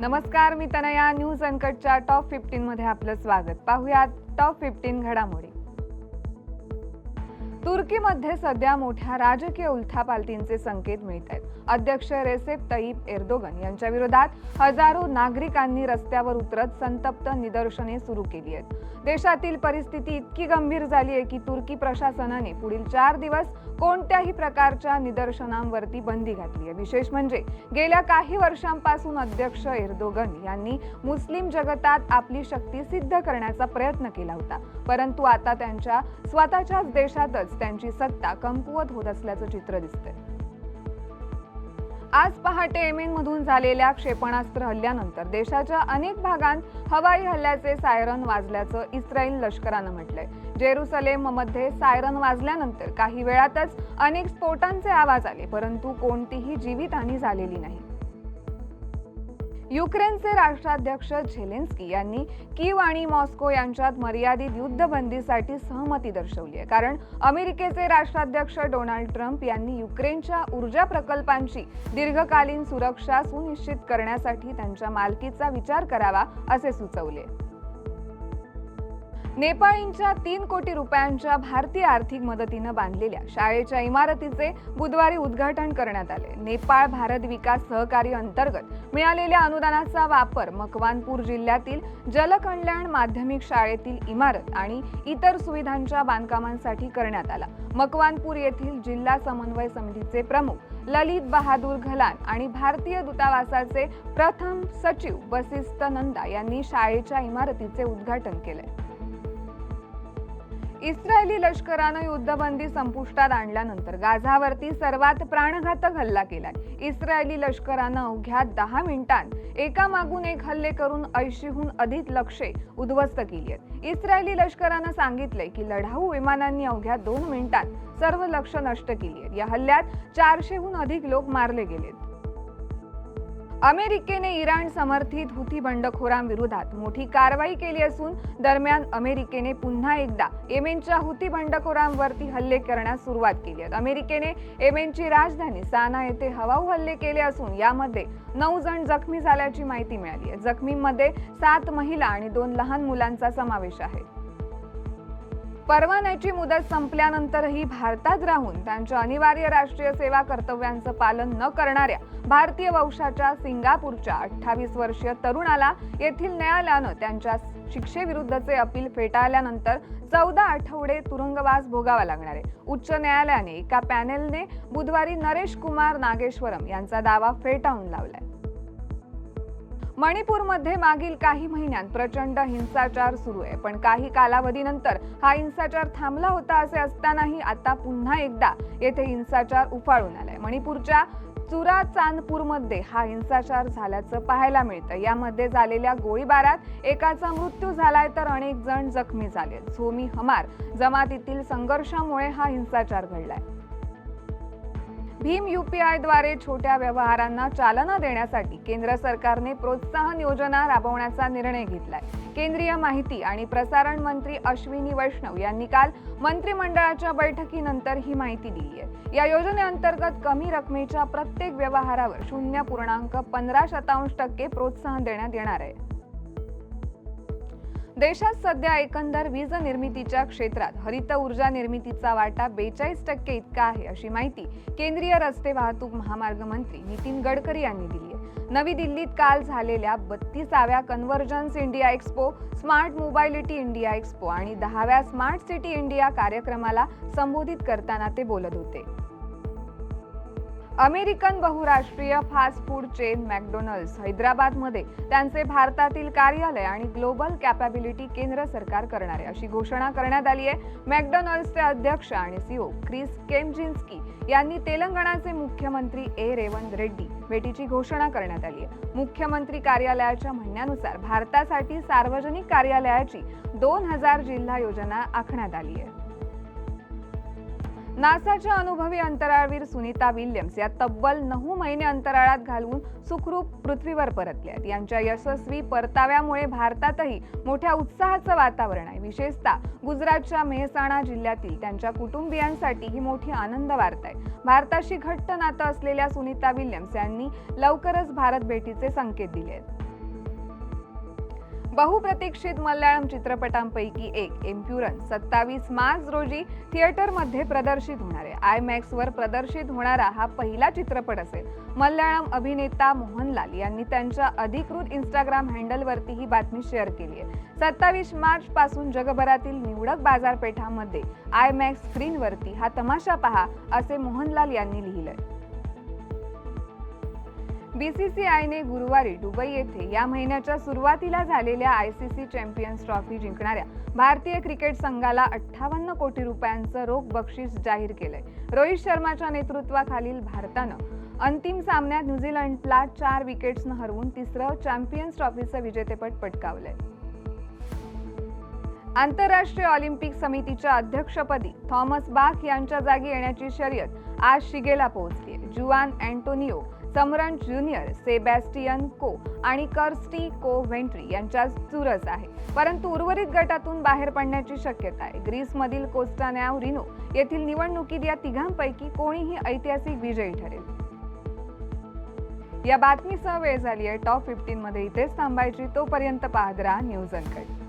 नमस्कार मी Tanaya. News अनकटच्या top fifteen मध्ये आपलं स्वागत. पाहुयात टॉप फिफ्टीन घडामोडी. तुर्कीमध्ये सध्या मोठ्या राजकीय उलथापालथींचे संकेत मिळत आहेत अध्यक्ष रेसेप तय्यिप एर्दोगन यांच्या विरोधात हजारो नागरिकांनी रस्त्यावर उतरत संतप्त निदर्शने सुरू केली आहेत. देशातील परिस्थिती इतकी गंभीर झाली आहे की तुर्की प्रशासनाने पुढील चार दिवस कोणत्याही प्रकारच्या निदर्शनांवरती बंदी घातली आहे. विशेष म्हणजे गेल्या काही वर्षांपासून अध्यक्ष एर्दोगन यांनी मुस्लिम जगतात आपली शक्ती सिद्ध करण्याचा प्रयत्न केला होता. परंतु आता त्यांच्या स्वतःच्याच देशातच त्यांची सत्ता कमकुवत होत असल्याचं चित्र दिसतंय. आज पहाटे येमेन मधून झालेल्या क्षेपणास्त्र हल्ल्यानंतर देशाच्या अनेक भागांत हवाई हल्ल्याचे सायरन वाजल्याचं इस्रायल लष्करानं म्हटलंय. जेरुसलेममध्ये सायरन वाजल्यानंतर काही वेळातच अनेक स्फोटांचे आवाज आले परंतु कोणतीही जीवितहानी झालेली नाही. युक्रेनचे राष्ट्राध्यक्ष झेलेन्स्की यांनी कीव आणि मॉस्को यांच्यात मर्यादित युद्धबंदीसाठी सहमती दर्शवली आहे. कारण अमेरिकेचे राष्ट्राध्यक्ष डोनाल्ड ट्रम्प यांनी युक्रेनच्या ऊर्जा प्रकल्पांची दीर्घकालीन सुरक्षा सुनिश्चित करण्यासाठी त्यांच्या मालकीचा विचार करावा असे सुचवले. नेपाळींच्या तीन कोटी रुपयांच्या भारतीय आर्थिक मदतीनं बांधलेल्या शाळेच्या इमारतीचे बुधवारी उद्घाटन करण्यात आले. नेपाळ भारत विकास सहकार्य अंतर्गत मिळालेल्या अनुदानाचा वापर मकवानपूर जिल्ह्यातील जलकल्याण माध्यमिक शाळेतील इमारत आणि इतर सुविधांच्या बांधकामांसाठी करण्यात आला. मकवानपूर येथील जिल्हा समन्वय समितीचे प्रमुख ललित बहादूर घलान आणि भारतीय दूतावासाचे प्रथम सचिव वसिष्ठ नंदा यांनी शाळेच्या इमारतीचे उद्घाटन केले. इस्रायली लष्करानं युद्धबंदी संपुष्टात आणल्यानंतर गाझावरती सर्वात प्राणघातक हल्ला केलाय. इस्रायली लष्करानं अवघ्या दहा मिनिटांत एकामागून एक हल्ले करून ऐंशीहून अधिक लक्षे उद्ध्वस्त केली आहेत. इस्रायली लष्करानं सांगितलंय की लढाऊ विमानांनी अवघ्या दोन मिनिटांत सर्व लक्ष नष्ट केली आहेत. या हल्ल्यात चारशेहून अधिक लोक मारले गेलेत. अमेरिकेने इराण समर्थित हुथी बंडखोरांविरोधात मोठी कारवाई केली असून दरम्यान अमेरिकेने पुन्हा एकदा येमेनच्या हुती बंडखोरांवरती हल्ले करण्यास सुरुवात केली आहे. अमेरिकेने येमेनची राजधानी साना येथे हवाऊ हल्ले केले असून यामध्ये नऊ जण जखमी झाल्याची माहिती मिळाली आहे. जखमींमध्ये सात महिला आणि दोन लहान मुलांचा समावेश आहे. परवान्याची मुदत संपल्यानंतरही भारतात राहून त्यांच्या अनिवार्य राष्ट्रीय सेवा कर्तव्यांचं पालन न करणाऱ्या भारतीय वंशाच्या सिंगापूरच्या अठ्ठावीस वर्षीय तरुणाला येथील न्यायालयानं त्यांच्या शिक्षेविरुद्धचे अपील फेटाळल्यानंतर चौदा आठवडे तुरुंगवास भोगावा लागणार आहे. उच्च न्यायालयाने एका पॅनेलने बुधवारी नरेश कुमार नागेश्वरम यांचा दावा फेटाळून लावलाय. मणिपूरमध्ये मागील काही महिन्यात प्रचंड हिंसाचार सुरू आहे. पण काही कालावधीनंतर हा हिंसाचार थांबला होता असे असतानाही आता पुन्हा एकदा येथे हिंसाचार उफाळून आलाय. मणिपूरच्या चुरा चांदपूरमध्ये हा हिंसाचार झाल्याचं पाहायला मिळतं. यामध्ये झालेल्या गोळीबारात एकाचा मृत्यू झालाय तर अनेक जण जखमी झाले झोमी हमार जमातीतील संघर्षामुळे हा हिंसाचार घडलाय. भीम युपीआयद्वारे छोट्या व्यवहारांना चालना देण्यासाठी केंद्र सरकारने प्रोत्साहन योजना राबवण्याचा निर्णय घेतलाय. केंद्रीय माहिती आणि प्रसारण मंत्री अश्विनी वैष्णव यांनी काल मंत्रिमंडळाच्या बैठकीनंतर ही माहिती दिली आहे या योजनेअंतर्गत कमी रकमेच्या प्रत्येक व्यवहारावर शून्य पूर्णांक पंधरा शतांश टक्के प्रोत्साहन देण्यात येणार आहे. देशात सध्या एकंदर वीज निर्मितीच्या क्षेत्रात हरित ऊर्जा निर्मितीचा वाटा बेचाळीस टक्के इतका आहे अशी माहिती केंद्रीय रस्ते वाहतूक महामार्ग मंत्री नितीन गडकरी यांनी दिली आहे. नवी दिल्लीत काल झालेल्या बत्तीसाव्या convergence India expo smart mobility India expo आणि दहाव्या स्मार्ट सिटी इंडिया कार्यक्रमाला संबोधित करताना ते बोलत होते. अमेरिकन बहुराष्ट्रीय फास्ट फूड चेन मॅकडोनल्ड्स हैदराबादमध्ये त्यांचे भारतातील कार्यालय आणि ग्लोबल कॅपॅबिलिटी केंद्र सरकार करणार. आहे अशी घोषणा करण्यात आली आहे. मॅकडोनल्ड्सचे अध्यक्ष आणि सीओ क्रिस केमजिन्स्की यांनी तेलंगणाचे मुख्यमंत्री ए. रेवंत रेड्डी भेटीची घोषणा करण्यात आली आहे. मुख्यमंत्री कार्यालयाच्या म्हणण्यानुसार भारतासाठी सार्वजनिक कार्यालयाची दोन हजार जिल्हा योजना आखण्यात आली आहे. नासाच्या अनुभवी अंतराळवीर सुनीता विल्यम्स या तब्बल नऊ महिने अंतराळात घालवून सुखरूप पृथ्वीवर परतल्यात आहेत. यांच्या यशस्वी परताव्यामुळे भारतातही मोठ्या उत्साहाचं वातावरण आहे. विशेषतः गुजरातच्या मेहसाणा जिल्ह्यातील त्यांच्या कुटुंबियांसाठी ही मोठी आनंद वार्ता आहे. भारताशी घट्ट नातं असलेल्या सुनीता विल्यम्स यांनी लवकरच भारत भेटीचे संकेत दिले आहेत. बहुप्रतीक्षित मल्याळम चित्रपटांपैकी एक एम्प्युरन सत्तावीस मार्च रोजी थिएटरमध्ये प्रदर्शित होणार आहे. आय मॅक्सवर प्रदर्शित होणारा हा पहिला चित्रपट असेल. मल्याळम अभिनेता मोहनलाल यांनी त्यांच्या अधिकृत इंस्टाग्राम हँडलवरती ही बातमी शेअर केली आहे. सत्तावीस मार्च पासून जगभरातील निवडक बाजारपेठांमध्ये आय मॅक्स स्क्रीनवरती हा तमाशा पहा असे मोहनलाल यांनी लिहिलंय. बीसीसीआयने गुरुवारी दुबई येथे या महिन्याच्या सुरुवातीला झालेल्या I C C champions trophy जिंकणाऱ्या भारतीय क्रिकेट संघाला अठ्ठावन्न कोटी रुपयांचं रोख बक्षीस जाहीर केलंय. रोहित शर्माच्या नेतृत्वाखालील भारतानं अंतिम सामन्यात न्यूझीलंडला चार विकेट्सनं हरवून तिसरं चॅम्पियन्स ट्रॉफीचं विजेतेपद पटकावलंय. आंतरराष्ट्रीय ऑलिम्पिक समितीच्या अध्यक्षपदी थॉमस बाख यांच्या जागी येण्याची शर्यत आज शिगेला पोहोचली जुआन अँटोनियो समरन ज्युनियर सेबॅस्टियन को आणि कर्स्टी को व्हेंट्री यांच्यात चुरस आहे. परंतु उर्वरित गटातून बाहेर पडण्याची शक्यता आहे. ग्रीसमधील कोस्टानॅव रिनो येथील निवडणुकीत या तिघांपैकी कोणीही ऐतिहासिक विजयी ठरेल. या बातमीसह वेळ झाली आहे. टॉप फिफ्टीन मध्ये इथेच थांबायची. तोपर्यंत पाहत राहा न्यूज अनकट.